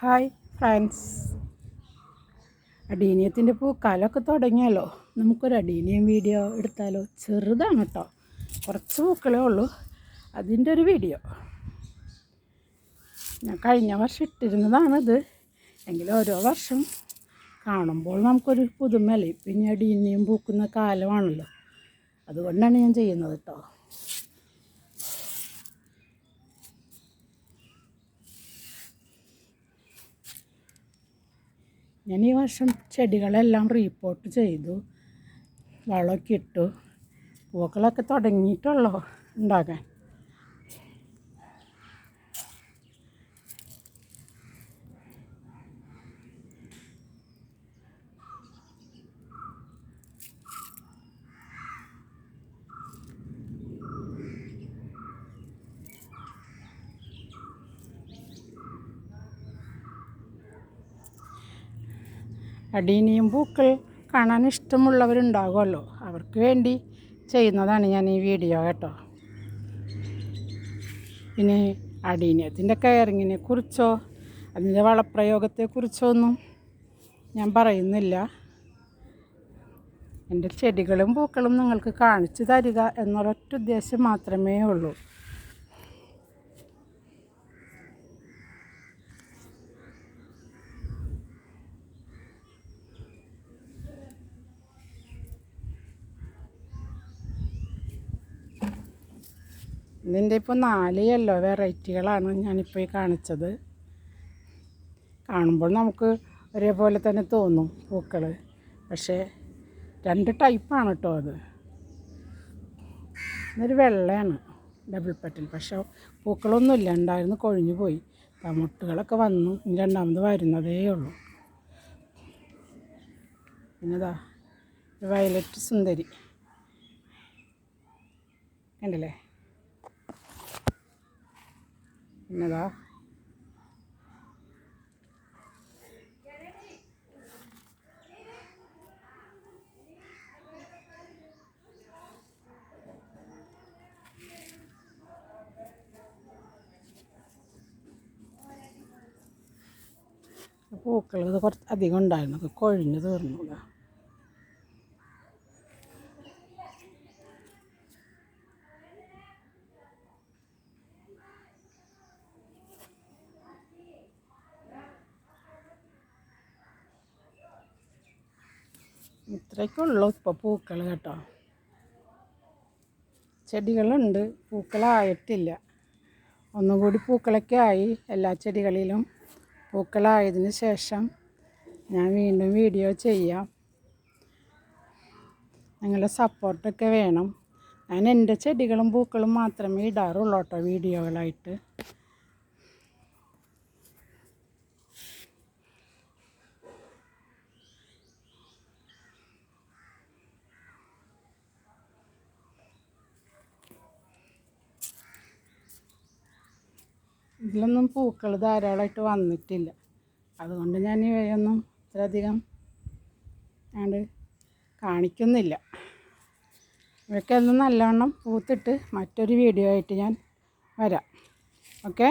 Hi friends. അടീനിയത്തിന്റെ പൂക്കാലമൊക്കെ തുടങ്ങിയല്ലോ. നമുക്കൊരു adenium video എടുത്താലോ? ചെറുതാണ് കേട്ടോ. കുറച്ച് പൂക്കളേ ഉള്ളൂ. അതിന്റെ ഒരു വീഡിയോ. ഞാൻ കഴിഞ്ഞ വർഷം ഇട്ടിരുന്നതാണിത്. എങ്കിലും ഓരോ വർഷം കാണുമ്പോൾ നമുക്കൊരു പുതുമല്ലേ? പിന്നെ അടീനിയം പൂക്കുന്ന കാലമാണല്ലോ. അതുകൊണ്ടാണ് ഞാൻ ചെയ്യുന്നത് കേട്ടോ. ഞാൻ ഈ വർഷം ചെടികളെല്ലാം റീപ്പോർട്ട് ചെയ്തു. വളമൊക്കെ ഇട്ടു. പൂക്കളൊക്കെ തുടങ്ങിയിട്ടുള്ളൂ ഉണ്ടാകാൻ. അടീനിയും പൂക്കൾ കാണാൻ ഇഷ്ടമുള്ളവരുണ്ടാകുമല്ലോ. അവർക്ക് വേണ്ടി ചെയ്യുന്നതാണ് ഞാൻ ഈ വീഡിയോ കേട്ടോ. ഇനി അടീനിയത്തിന്റെ കെയറിങ്ങിനെ കുറിച്ചോ അതിന്റെ വളപ്രയോഗത്തെക്കുറിച്ചോ ഒന്നും ഞാൻ പറയുന്നില്ല. എന്റെ ചെടികളും പൂക്കളും നിങ്ങൾക്ക് കാണിച്ചു തരിക എന്നൊരൊറ്റ ഉദ്ദേശം മാത്രമേ ഉള്ളൂ. ഇതിന്റെ ഇപ്പോൾ നാല് യെല്ലോ വെറൈറ്റികളാണ് ഞാനിപ്പോൾ ഈ കാണിച്ചത്. കാണുമ്പോൾ നമുക്ക് ഒരേപോലെ തന്നെ തോന്നും പൂക്കൾ. പക്ഷേ രണ്ട് ടൈപ്പാണ് കേട്ടോ അത്. ഇതൊരു വെള്ളയാണ് ഡബിൾ പെറ്റൽ പക്ഷേ പൂക്കളൊന്നുമില്ല. ഉണ്ടായിരുന്നു കൊഴിഞ്ഞു പോയി. മുട്ടുകളൊക്കെ വന്നു. ഇനി രണ്ടാമത് വരുന്നതേ ഉള്ളൂ. പിന്നെതാ വയലറ്റ് സുന്ദരി. കണ്ടില്ലേ? പിന്നെതാ പൂക്കൾ ഇത് കുറച്ച് അധികം ഉണ്ടായിരുന്നു കൊഴിഞ്ഞ് തീർന്നു. ഇതാ. ഇത്രയൊക്കെ ഉള്ളൂ ഇപ്പോൾ പൂക്കൾ കേട്ടോ. ചെടികളുണ്ട്. പൂക്കളായിട്ടില്ല. ഒന്നും കൂടി പൂക്കളൊക്കെ ആയി. എല്ലാ ചെടികളിലും പൂക്കളായതിന് ശേഷം ഞാൻ വീണ്ടും വീഡിയോ ചെയ്യാം. നിങ്ങളുടെ സപ്പോർട്ടൊക്കെ വേണം. ഞാൻ എന്റെ ചെടികളും പൂക്കളും മാത്രമേ ഇടാറുള്ളൂ കേട്ടോ വീഡിയോകളായിട്ട്. ഇതിലൊന്നും പൂക്കൾ ധാരാളമായിട്ട് വന്നിട്ടില്ല. അതുകൊണ്ട് ഞാൻ ഇവയൊന്നും ഇത്രയധികം ഞാണ്ട് കാണിക്കുന്നില്ല. ഇവയ്ക്കൊന്നും നല്ലവണ്ണം പൂത്തിട്ട് മറ്റൊരു വീഡിയോ ആയിട്ട് ഞാൻ വരാം. ഓക്കെ?